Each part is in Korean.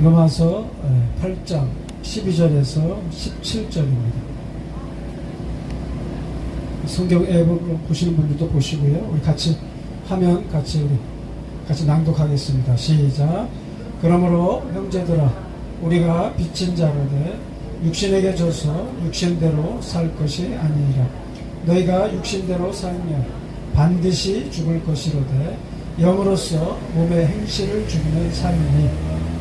로마서 8장 12절에서 17절입니다. 성경 앱으로 보시는 분들도 보시고요. 우리 같이 하면 같이 우리 같이 낭독하겠습니다. 시작. 그러므로 형제들아 우리가 빚진 자로되 육신에게 져서 육신대로 살 것이 아니니라. 너희가 육신대로 살면 반드시 죽을 것이로되 영으로서 몸의 행실을 죽이는 삶이니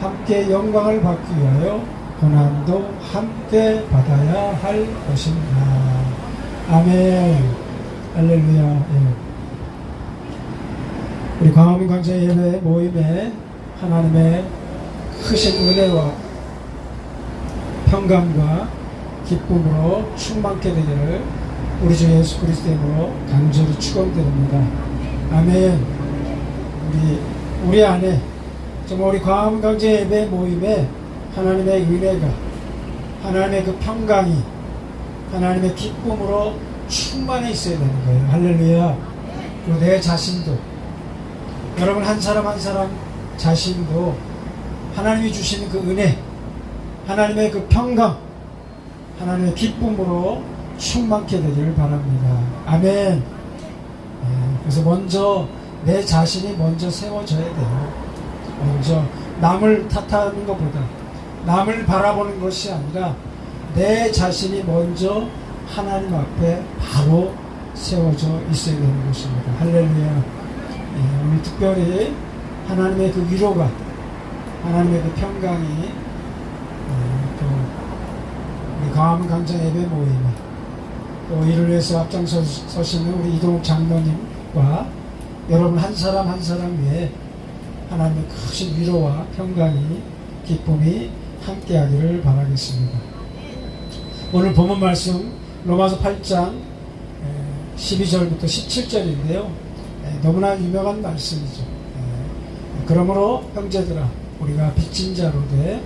함께 영광을 받기 위하여 고난도 함께 받아야 할 것입니다. 아멘. 할렐루야. 예. 우리 광화문 광장 예배 모임에 하나님의 크신 은혜와 평강과 기쁨으로 충만케 되기를 우리 주 예수 그리스도의 이름으로 간절히 축원드립니다. 아멘. 우리 우리 안에 정말 우리 광장 예배 모임에 하나님의 은혜가 하나님의 그 평강이 하나님의 기쁨으로 충만해 있어야 되는 거예요. 할렐루야. 그리고 내 자신도 여러분 한 사람 한 사람 자신도 하나님이 주시는 그 은혜, 하나님의 그 평강, 하나님의 기쁨으로 충만케 되기를 바랍니다. 아멘. 예, 그래서 먼저 내 자신이 먼저 세워져야 돼요. 먼저 남을 탓하는 것보다 남을 바라보는 것이 아니라 내 자신이 먼저 하나님 앞에 바로 세워져 있어야 되는 것입니다. 할렐루야. 예, 오늘 특별히 하나님의 그 위로가 하나님의 그 평강이 어, 또 우리 광화문 강장 예배 모임에 또 이를 위해서 앞장서시는 우리 이동욱 장로님과 여러분 한 사람 한 사람 위에 하나님의 크신 위로와 평강이 기쁨이 함께하기를 바라겠습니다. 오늘 본문 말씀 로마서 8장 12절부터 17절인데요. 너무나 유명한 말씀이죠. 에, 그러므로 형제들아 우리가 빚진 자로 돼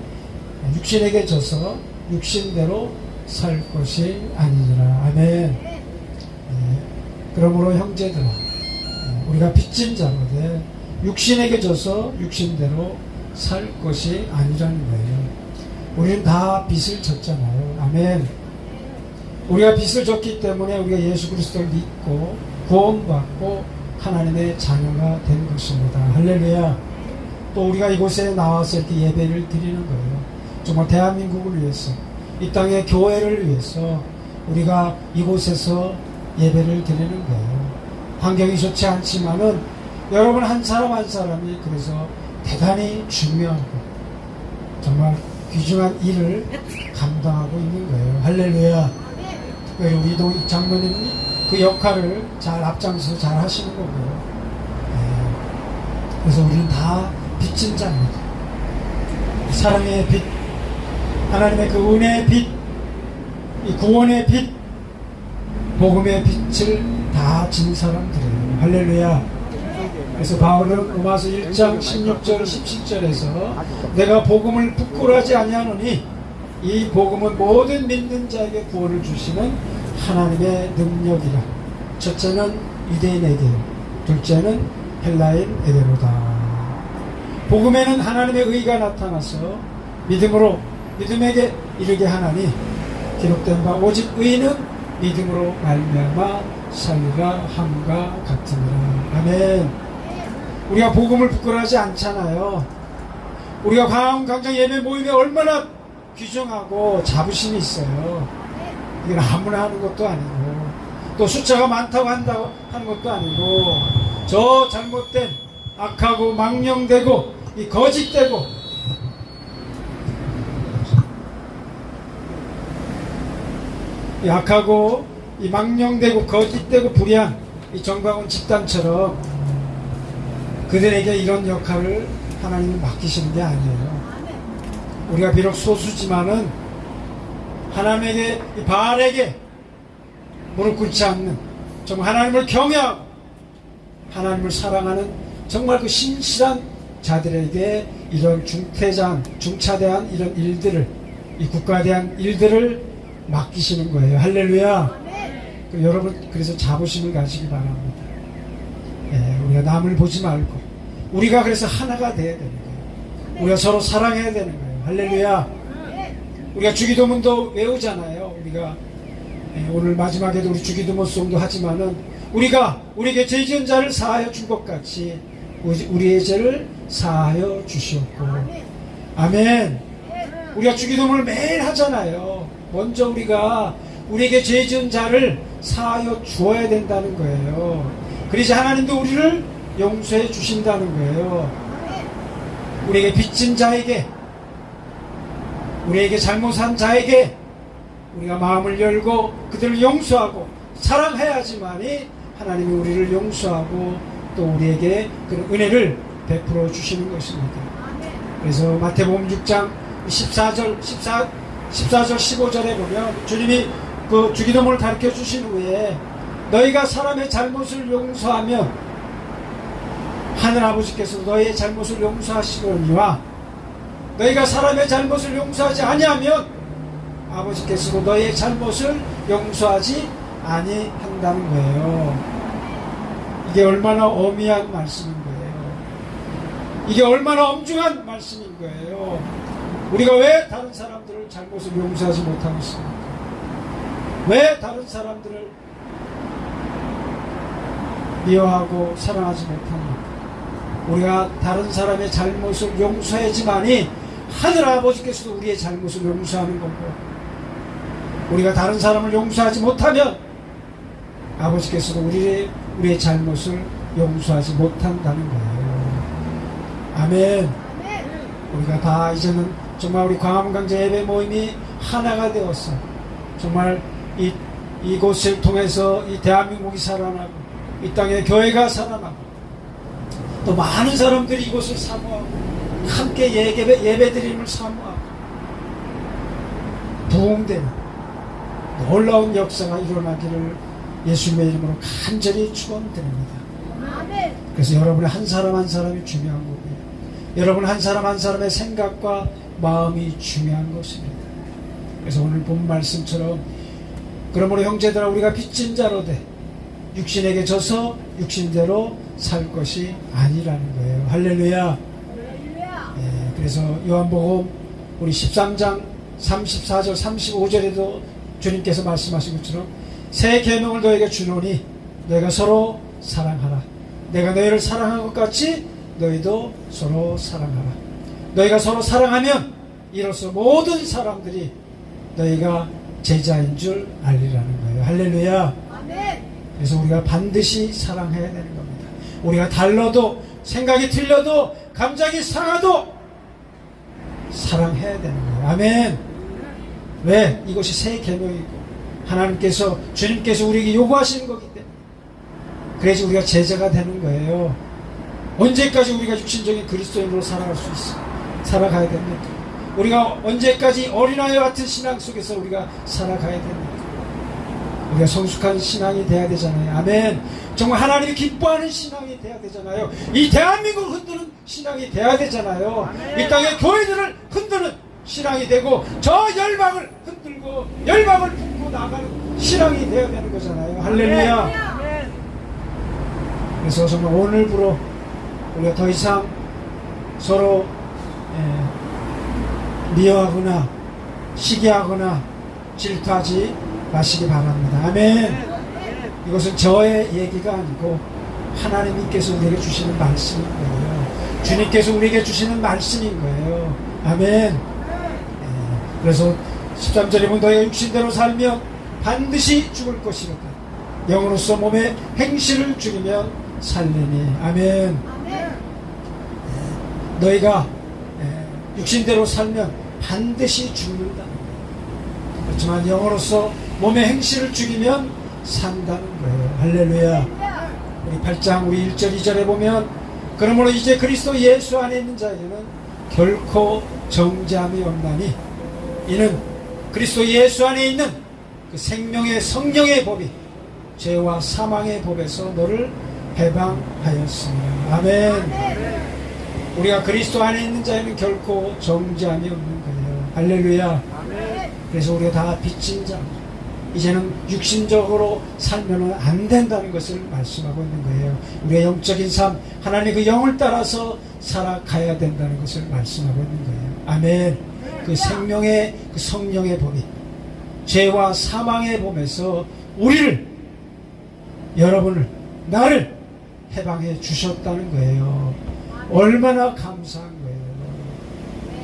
육신에게 져서 육신대로 살 것이 아니니라. 아멘. 에, 그러므로 형제들아 에, 우리가 빚진 자로 돼 육신에게 져서 육신대로 살 것이 아니라는 거예요. 우리는 다 빚을 졌잖아요. 아멘. 우리가 빚을 졌기 때문에 우리가 예수 그리스도를 믿고 구원받고 하나님의 자녀가 된 것입니다. 할렐루야. 또 우리가 이곳에 나와서 이렇게 예배를 드리는 거예요. 정말 대한민국을 위해서 이 땅의 교회를 위해서 우리가 이곳에서 예배를 드리는 거예요. 환경이 좋지 않지만은 여러분 한 사람 한 사람이 그래서 대단히 중요하고 정말 귀중한 일을 감당하고 있는 거예요. 할렐루야. 특별히 우리 이동 장로님이 그 역할을 잘 앞장서 잘 하시는 거고요. 네. 그래서 우리는 다 빚진 자입니다. 사랑의 빛, 하나님의 그 은혜의 빛, 이 구원의 빛, 복음의 빛을 다 진 사람들이에요. 할렐루야. 그래서 바울은 로마서 1장 16절 17절에서 내가 복음을 부끄러워하지 아니하노니 이 복음은 모든 믿는 자에게 구원을 주시는 하나님의 능력이라. 첫째는 유대인에게, 둘째는 헬라인에게로다. 복음에는 하나님의 의가 나타나서 믿음으로 믿음에게 이르게 하나니 기록된 바 오직 의는 믿음으로 말미암아 살리라 함과 같으니라. 아멘. 우리가 복음을 부끄러워하지 않잖아요. 우리가 광화문 강장 예배 모임에 얼마나 귀중하고 자부심이 있어요. 이건 아무나 하는 것도 아니고 또 숫자가 많다고 한다고 하는 것도 아니고 저 잘못된 악하고 망령되고 이 거짓되고 이 악하고 이 망령되고 거짓되고 불의한 이 정광훈 집단처럼 그들에게 이런 역할을 하나님은 맡기시는 게 아니에요. 우리가 비록 소수지만은 하나님에게 이 바알에게 무릎 꿇지 않는 정말 하나님을 경외하고 하나님을 사랑하는 정말 그 신실한 자들에게 이런 중태장, 중차대한 이런 일들을 이 국가에 대한 일들을 맡기시는 거예요. 할렐루야. 그 여러분 그래서 자부심을 가지기 바랍니다. 예, 우리가 남을 보지 말고 우리가 그래서 하나가 돼야 되는 거예요. 우리가 서로 사랑해야 되는 거예요. 할렐루야. 우리가 주기도문도 외우잖아요. 우리가 예, 오늘 마지막에도 우리 주기도문 송도 하지만은 우리가 우리에게 죄 지은 자를 사하여 준 것 같이 우리- 우리의 죄를 사하여 주시옵고 아멘. 우리가 주기도문을 매일 하잖아요. 먼저 우리가 우리에게 죄 지은 자를 사하여 주어야 된다는 거예요. 그래서 하나님도 우리를 용서해 주신다는 거예요. 우리에게 빚진 자에게 우리에게 잘못한 자에게 우리가 마음을 열고 그들을 용서하고 사랑해야지만이 하나님이 우리를 용서하고 또 우리에게 그런 은혜를 베풀어 주시는 것입니다. 그래서 마태복음 6장 14절 14 14절 15절에 보면 주님이 그 주기도문을 가르쳐 주신 후에 너희가 사람의 잘못을 용서하면 하늘 아버지께서 너희의 잘못을 용서하시거니와 너희가 사람의 잘못을 용서하지 아니하면 아버지께서도 너희의 잘못을 용서하지 아니한다는 거예요. 이게 얼마나 어미한 말씀인 거예요. 이게 얼마나 엄중한 말씀인 거예요. 우리가 왜 다른 사람들을 잘못을 용서하지 못하고 있습니까? 왜 다른 사람들을 미워하고 사랑하지 못합니까? 우리가 다른 사람의 잘못을 용서해야지만이 하늘 아버지께서도 우리의 잘못을 용서하는 거고 우리가 다른 사람을 용서하지 못하면 아버지께서도 우리의, 우리의 잘못을 용서하지 못한다는 거예요. 아멘. 우리가 다 이제는 정말 우리 광화문강제 예배 모임이 하나가 되었어. 정말 이, 이곳을 통해서 이 대한민국이 살아나고 이 땅에 교회가 살아나고 또 많은 사람들이 이곳을 사모하고 함께 예배, 예배 드림을 사모하고 부흥되는 놀라운 역사가 일어나기를 예수님의 이름으로 간절히 축원드립니다. 그래서 여러분의 한 사람 한 사람이 중요한 거고요. 여러분 한 사람 한 사람의 생각과 마음이 중요한 것입니다. 그래서 오늘 본 말씀처럼 그러므로 형제들아 우리가 빚진 자로 돼 육신에게 져서 육신대로 살 것이 아니라는 거예요. 할렐루야. 예, 그래서 요한복음 우리 13장 34절 35절에도 주님께서 말씀하신 것처럼 새 계명을 너에게 주노니 너희가 서로 사랑하라. 내가 너희를 사랑한 것 같이 너희도 서로 사랑하라. 너희가 서로 사랑하면 이로써 모든 사람들이 너희가 제자인 줄 알리라는 거예요. 할렐루야. 그래서 우리가 반드시 사랑해야 되는 겁니다. 우리가 달라도 생각이 틀려도 감정이 상하도 사랑해야 되는 거예요. 아멘. 왜? 이것이 새 계명이고 하나님께서 주님께서 우리에게 요구하시는 거기 때문에 그래서 우리가 제자가 되는 거예요. 언제까지 우리가 육신적인 그리스도인으로 살아갈 수 있어? 살아가야 됩니까? 우리가 언제까지 어린아이 같은 신앙 속에서 우리가 살아가야 됩니까? 우리가 성숙한 신앙이 돼야 되잖아요. 아멘. 정말 하나님이 기뻐하는 신앙이 돼야 되잖아요. 이 대한민국을 흔드는 신앙이 돼야 되잖아요. 이 땅의 교회들을 흔드는 신앙이 되고 저 열방을 흔들고 열방을 품고 나가는 신앙이 돼야 되는 거잖아요. 할렐루야. 그래서 정말 오늘부로 우리가 더 이상 서로 예, 미워하거나 시기하거나 질투하지 마시기 바랍니다. 아멘. 이것은 저의 얘기가 아니고 하나님께서 우리에게 주시는 말씀인 거예요. 주님께서 우리에게 주시는 말씀인 거예요. 아멘. 예, 그래서 13절에 보면 너희가 육신대로 살면 반드시 죽을 것이로다. 영으로서 몸에 행실을 죽이면 살리니. 아멘. 너희가 예, 육신대로 살면 반드시 죽는다. 그렇지만 영으로서 몸의 행실을 죽이면 산다는 거예요. 할렐루야. 우리 8장 우리 1절 2절에 보면 그러므로 이제 그리스도 예수 안에 있는 자에게는 결코 정죄함이 없나니 이는 그리스도 예수 안에 있는 그 생명의 성령의 법이 죄와 사망의 법에서 너를 해방하였습니다. 아멘. 우리가 그리스도 안에 있는 자에는 결코 정죄함이 없는 거예요. 할렐루야. 그래서 우리가 다 빚진 자. 이제는 육신적으로 살면 안 된다는 것을 말씀하고 있는 거예요. 우리의 영적인 삶, 하나님의 그 영을 따라서 살아가야 된다는 것을 말씀하고 있는 거예요. 아멘. 그 생명의 그 성령의 법이 죄와 사망의 법에서 우리를 여러분을 나를 해방해 주셨다는 거예요. 얼마나 감사한 거예요.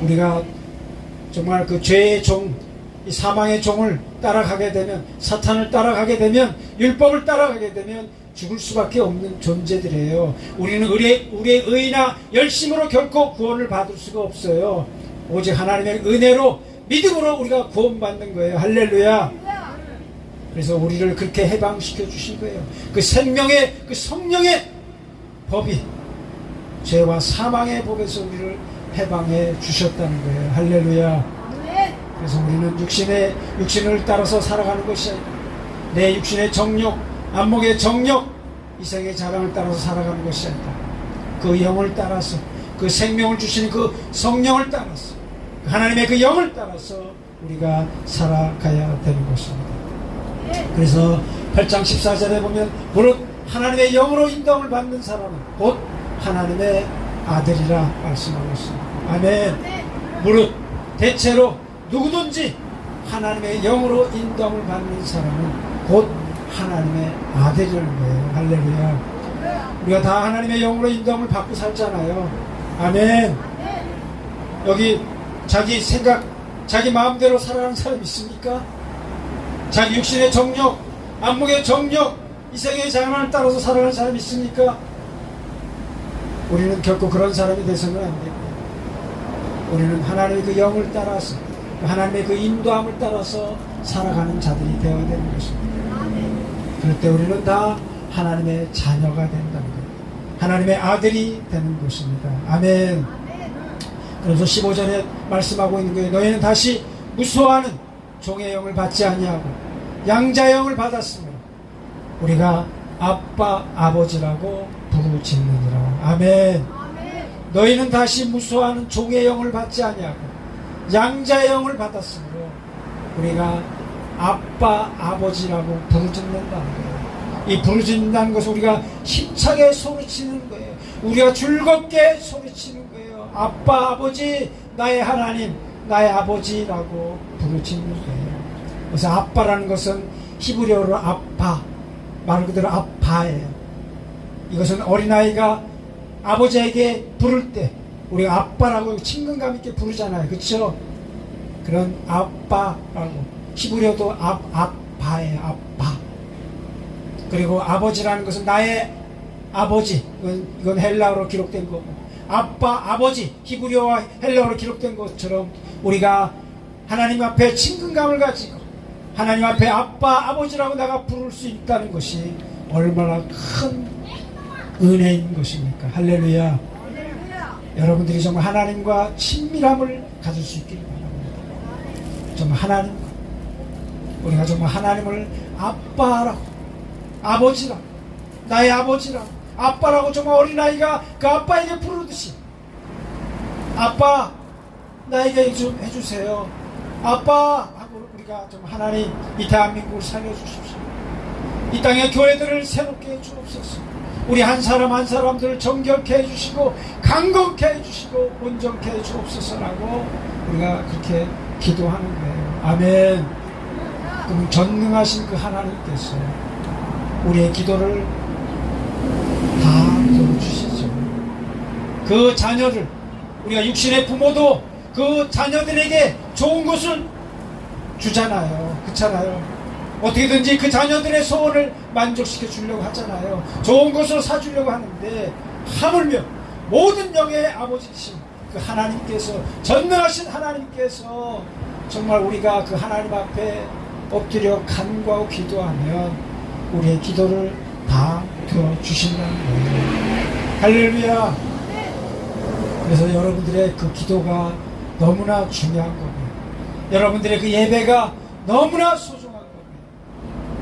우리가 정말 그 죄의 종, 이 사망의 종을 따라가게 되면, 사탄을 따라가게 되면, 율법을 따라가게 되면 죽을 수밖에 없는 존재들이에요. 우리는 우리의, 우리의 의나 열심으로 결코 구원을 받을 수가 없어요. 오직 하나님의 은혜로 믿음으로 우리가 구원받는 거예요. 할렐루야. 그래서 우리를 그렇게 해방시켜 주신 거예요. 그 생명의 그 성령의 법이 죄와 사망의 법에서 우리를 해방해 주셨다는 거예요. 할렐루야. 그래서 우리는 육신의 육신을 따라서 살아가는 것이 아니라 내 육신의 정욕, 안목의 정욕, 이생의 자랑을 따라서 살아가는 것이 아니라 그 영을 따라서 그 생명을 주시는 그 성령을 따라서 그 하나님의 그 영을 따라서 우리가 살아가야 되는 것입니다. 그래서 8장 14절에 보면 무릇 하나님의 영으로 인도함을 받는 사람은 곧 하나님의 아들이라 말씀하고 있습니다. 아멘. 무릇 대체로 누구든지 하나님의 영으로 인도함을 받는 사람은 곧 하나님의 아들이라는 거예요. 할렐루야. 우리가 다 하나님의 영으로 인도함을 받고 살잖아요. 아멘. 여기 자기 생각, 자기 마음대로 살아가는 사람 있습니까? 자기 육신의 정욕, 안목의 정욕, 이생의 자만을 따라서 살아가는 사람 있습니까? 우리는 결코 그런 사람이 돼서는 안 됩니다. 우리는 하나님의 그 영을 따라서 하나님의 그 인도함을 따라서 살아가는 자들이 되어야 되는 것입니다. 그럴 때 우리는 다 하나님의 자녀가 된다는 거예요. 하나님의 아들이 되는 것입니다. 아멘. 그래서 15절에 말씀하고 있는 거예요. 너희는 다시 무수하는 종의 영을 받지 아니하고 양자의 영을 받았으므로 우리가 아빠 아버지라고 부르짖느니라. 아멘. 너희는 다시 무수하는 종의 영을 받지 아니하고 양자의 영을 받았으므로 우리가 아빠 아버지라고 부르짖는다는 거예요. 이 부르짖는다는 것은 우리가 힘차게 소리치는 거예요. 우리가 즐겁게 소리치는 거예요. 아빠 아버지 나의 하나님 나의 아버지라고 부르짖는 거예요. 그래서 아빠라는 것은 히브리어로 아빠 말 그대로 아빠예요. 이것은 어린아이가 아버지에게 부를 때 우리가 아빠라고 친근감 있게 부르잖아요. 그렇죠? 그런 아빠라고 히브리어도 아, 아빠예요. 아빠. 그리고 아버지라는 것은 나의 아버지. 이건, 이건 헬라어로 기록된 거고. 아빠, 아버지. 히브리어와 헬라어로 기록된 것처럼 우리가 하나님 앞에 친근감을 가지고 하나님 앞에 아빠, 아버지라고 내가 부를 수 있다는 것이 얼마나 큰 은혜인 것입니까? 할렐루야. 여러분들이 정말 하나님과 친밀함을 가질 수 있기를 바랍니다. 정말 하나님, 우리가 정말 하나님을 아빠라고, 아버지라, 나의 아버지라, 아빠라고 정말 어린아이가 그 아빠에게 부르듯이, 아빠, 나에게 좀 해주세요. 아빠, 하고 우리가 좀 하나님 이 대한민국을 살려주십시오. 이 땅의 교회들을 새롭게 해주옵소서. 우리 한 사람 한 사람들을 정결케 해주시고 강건케 해주시고 온전케 해주옵소서라고 우리가 그렇게 기도하는 거예요. 아멘. 그럼 전능하신 그 하나님께서 우리의 기도를 다 들어주시죠. 그 자녀를 우리가 육신의 부모도 그 자녀들에게 좋은 것을 주잖아요. 그렇잖아요. 어떻게든지 그 자녀들의 소원을 만족시켜 주려고 하잖아요. 좋은 것을 사주려고 하는데 하물며 모든 영의 아버지이신 그 하나님께서 전능하신 하나님께서 정말 우리가 그 하나님 앞에 엎드려 간구하고 기도하면 우리의 기도를 다 들어주신다는 거예요. 할렐루야. 그래서 여러분들의 그 기도가 너무나 중요한 거고요. 여러분들의 그 예배가 너무나 거고요.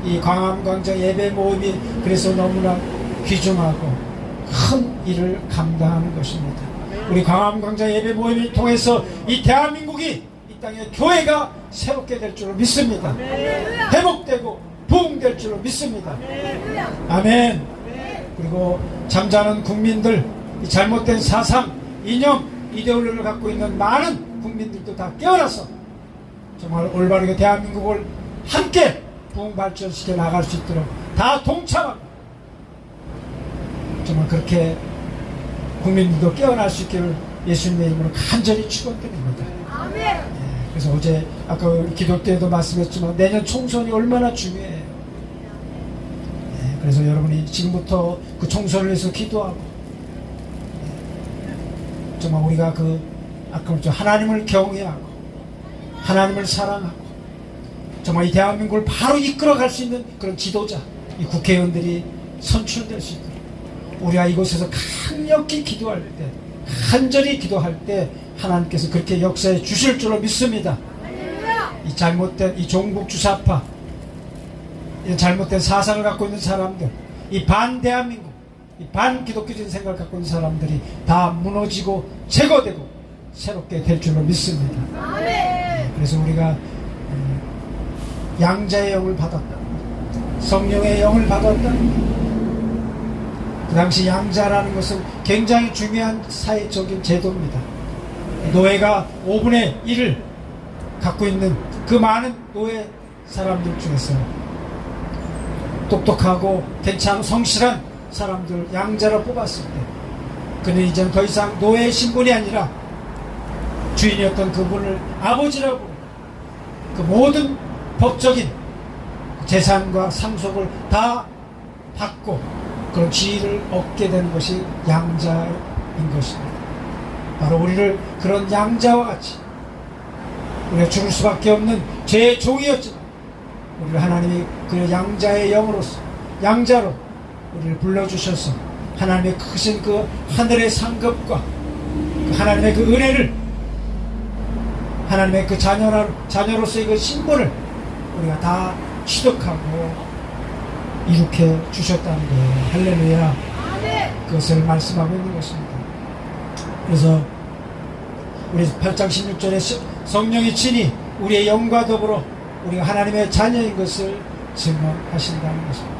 이 광암광장 예배 모임이 그래서 너무나 귀중하고 큰 일을 감당하는 것입니다. 우리 광암광장 예배 모임을 통해서 이 대한민국이 이 땅에 교회가 새롭게 될 줄로 믿습니다. 회복되고 부흥될 줄로 믿습니다. 아멘. 그리고 잠자는 국민들, 이 잘못된 사상, 이념, 이데올로기를 갖고 있는 많은 국민들도 다 깨어나서 정말 올바르게 대한민국을 함께 발전시켜 나갈 수 있도록 다 동참하고 정말 그렇게 국민들도 깨어날 수 있기를 예수님의 이름으로 간절히 축원드립니다. 예, 그래서 어제 아까 기도 때도 말씀했지만 내년 총선이 얼마나 중요해요. 예, 그래서 여러분이 지금부터 그 총선을 위해서 기도하고 예, 정말 우리가 그 아까 그랬죠 하나님을 경외하고 하나님을 사랑하고 정말 이 대한민국을 바로 이끌어갈 수 있는 그런 지도자 이 국회의원들이 선출될 수 있도록 우리가 이곳에서 강력히 기도할 때 간절히 기도할 때 하나님께서 그렇게 역사해 주실 줄로 믿습니다. 이 잘못된 이 종북 주사파 이 잘못된 사상을 갖고 있는 사람들 이 반대한민국 이 반기독교적인 생각을 갖고 있는 사람들이 다 무너지고 제거되고 새롭게 될 줄로 믿습니다. 그래서 우리가 음, 양자의 영을 받았다. 성령의 영을 받았다. 그 당시 양자라는 것은 굉장히 중요한 사회적인 제도입니다. 노예가 5분의 1을 갖고 있는 그 많은 노예 사람들 중에서 똑똑하고 괜찮은 성실한 사람들 양자로 뽑았을 때 그는 이제 더 이상 노예 신분이 아니라 주인이었던 그분을 아버지라고 그 모든 법적인 재산과 상속을 다 받고 그런 지위를 얻게 된 것이 양자인 것입니다. 바로 우리를 그런 양자와 같이 우리가 죽을 수밖에 없는 죄의 종이었지만 우리를 하나님이 그 양자의 영으로서 양자로 우리를 불러주셔서 하나님의 크신 그 하늘의 상급과 그 하나님의 그 은혜를 하나님의 그 자녀라, 자녀로서의 그 신분을 우리가 다 취득하고 이룩해 주셨다는 거예요. 할렐루야. 그것을 말씀하고 있는 것입니다. 그래서 우리 8장 16절에 성령이 친히 우리의 영과 더불어 우리가 하나님의 자녀인 것을 증언하신다는 것입니다.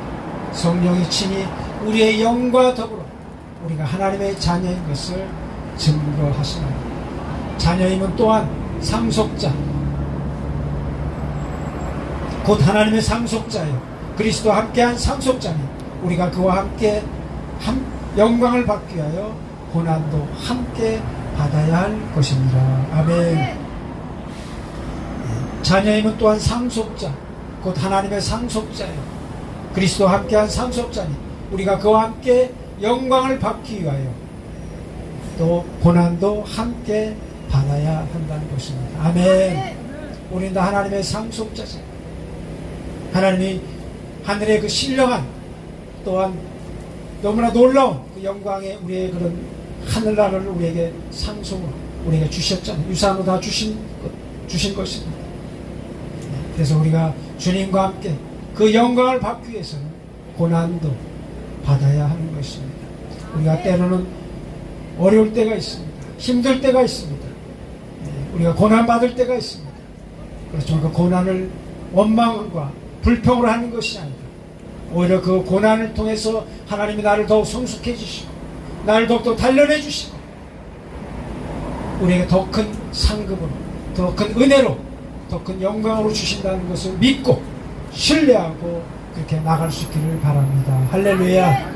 성령이 친히 우리의 영과 더불어 우리가 하나님의 자녀인 것을 증거하시는 자녀임은 또한 상속자 곧 하나님의 상속자예요. 그리스도와 함께한 상속자니 우리가 그와 함께 한 영광을 받기 위하여 고난도 함께 받아야 할 것입니다. 아멘. 자녀임은 또한 상속자, 곧 하나님의 상속자예요. 그리스도와 함께한 상속자니 우리가 그와 함께 영광을 받기 위하여 또 고난도 함께 받아야 한다는 것입니다. 아멘. 우리는 다 하나님의 상속자죠. 하나님이 하늘의 그 신령한 또한 너무나 놀라운 그 영광의 우리의 그런 하늘나라를 우리에게 상속으로 우리에게 주셨잖아요. 유산으로 다 주신 것, 주신 것입니다. 그래서 우리가 주님과 함께 그 영광을 받기 위해서는 고난도 받아야 하는 것입니다. 우리가 때로는 어려울 때가 있습니다. 힘들 때가 있습니다. 예, 우리가 고난 받을 때가 있습니다. 그렇지만 그 고난을 원망과 불평으로 하는 것이 아니다. 오히려 그 고난을 통해서 하나님이 나를 더욱 성숙해 주시고 나를 더욱더 단련해 주시고 우리에게 더 큰 상급으로 더 큰 은혜로 더 큰 영광으로 주신다는 것을 믿고 신뢰하고 그렇게 나갈 수 있기를 바랍니다. 할렐루야.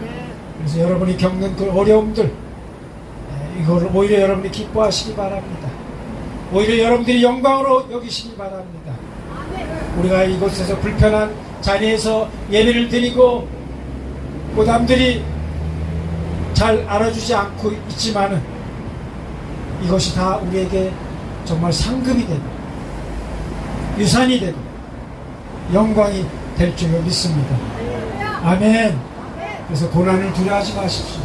그래서 여러분이 겪는 그 어려움들 예, 이걸 오히려 여러분이 기뻐하시기 바랍니다. 오히려 여러분들이 영광으로 여기시기 바랍니다. 우리가 이곳에서 불편한 자리에서 예배를 드리고 뭐 남들이 잘 알아주지 않고 있지만은 이것이 다 우리에게 정말 상급이 되고 유산이 되고 영광이 될 줄로 믿습니다. 아멘. 그래서 고난을 두려워하지 마십시오.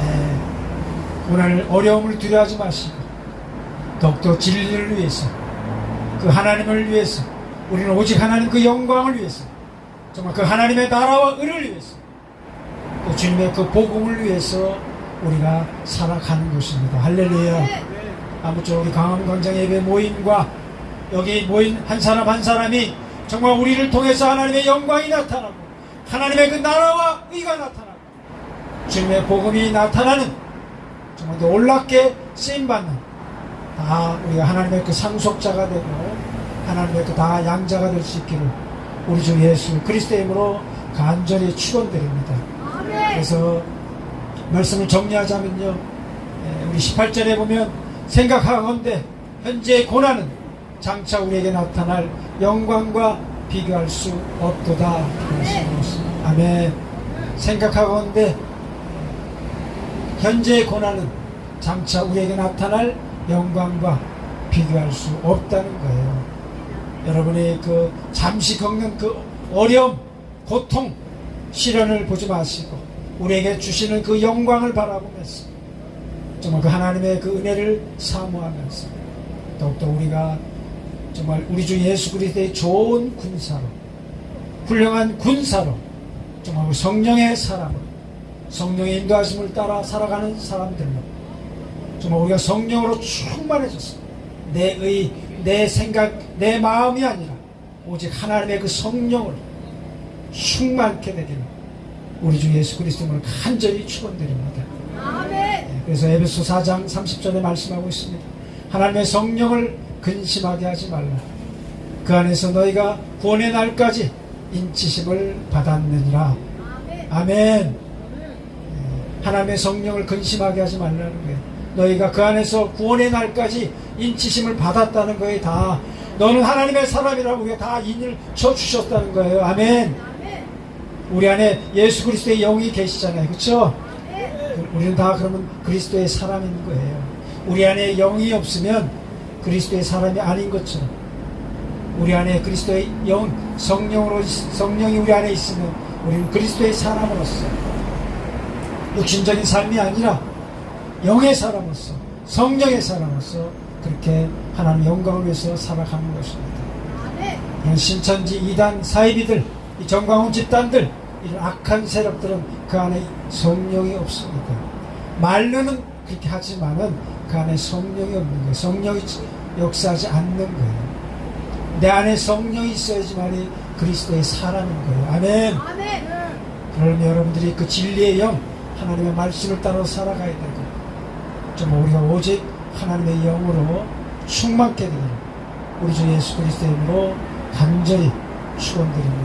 예, 오늘 어려움을 두려워하지 마시고 더욱더 진리를 위해서 그 하나님을 위해서 우리는 오직 하나님 그 영광을 위해서 정말 그 하나님의 나라와 의를 위해서 또 주님의 그 복음을 위해서 우리가 살아가는 것입니다. 할렐루야. 아무쪼록 우리 강암 광장 예배 모임과 여기 모인 한 사람 한 사람이 정말 우리를 통해서 하나님의 영광이 나타나고 하나님의 그 나라와 의가 나타나고 주님의 복음이 나타나는 정말 놀랍게 쓰임받는 다 우리가 하나님의 그 상속자가 되고 하나님의 그다 양자가 될 수 있기를 우리 주 예수 그리스도의 이름으로 간절히 축원드립니다. 그래서 말씀을 정리하자면요. 예, 우리 18절에 보면 생각하건대 현재의 고난은 장차 우리에게 나타날 영광과 비교할 수 없도다. 아멘. 생각하건대 현재의 고난은 장차 우리에게 나타날 영광과 비교할 수 없다는 거예요. 여러분이 그 잠시 겪는 그 어려움, 고통, 시련을 보지 마시고 우리에게 주시는 그 영광을 바라보면서 정말 그 하나님의 그 은혜를 사모하면서 더욱더 우리가 정말 우리 주 예수 그리스도의 좋은 군사로 훌륭한 군사로 정말 그 성령의 사람으로 성령의 인도하심을 따라 살아가는 사람들로 정말 우리가 성령으로 충만해졌어 내 의, 내 생각, 내 마음이 아니라 오직 하나님의 그 성령을 충만케 되기를 우리 주 예수 그리스도를 간절히 축원드립니다. 네, 그래서 에베소 4장 30절에 말씀하고 있습니다. 하나님의 성령을 근심하게 하지 말라. 그 안에서 너희가 구원의 날까지 인치심을 받았느니라. 아멘. 네, 하나님의 성령을 근심하게 하지 말라는 거예요. 너희가 그 안에서 구원의 날까지 인치심을 받았다는 거에 다 너는 하나님의 사람이라고 다 인을 쳐 주셨다는 거예요. 아멘. 우리 안에 예수 그리스도의 영이 계시잖아요. 그렇죠? 우리는 다 그러면 그리스도의 사람인 거예요. 우리 안에 영이 없으면 그리스도의 사람이 아닌 것처럼 우리 안에 그리스도의 영 성령으로 성령이 우리 안에 있으면 우리는 그리스도의 사람으로서 육신적인 삶이 아니라 영의 사람으로서 성령의 사람으로서 그렇게 하나님 영광을 위해서 살아가는 것입니다. 이런 신천지 이단 사이비들 이 정광훈 집단들 이런 악한 세력들은 그 안에 성령이 없습니다. 말로는 그렇게 하지만은 그 안에 성령이 없는 거예요. 성령이 역사하지 않는 거예요. 내 안에 성령이 있어야지만이 그리스도의 사람인 거예요. 아멘. 그러면 여러분들이 그 진리의 영, 하나님의 말씀을 따라 살아가야 되 고, 좀 우리가 오직 하나님의 영으로 충만케 되기를 우리 주 예수 그리스도의 이름으로 간절히 축원드립니다.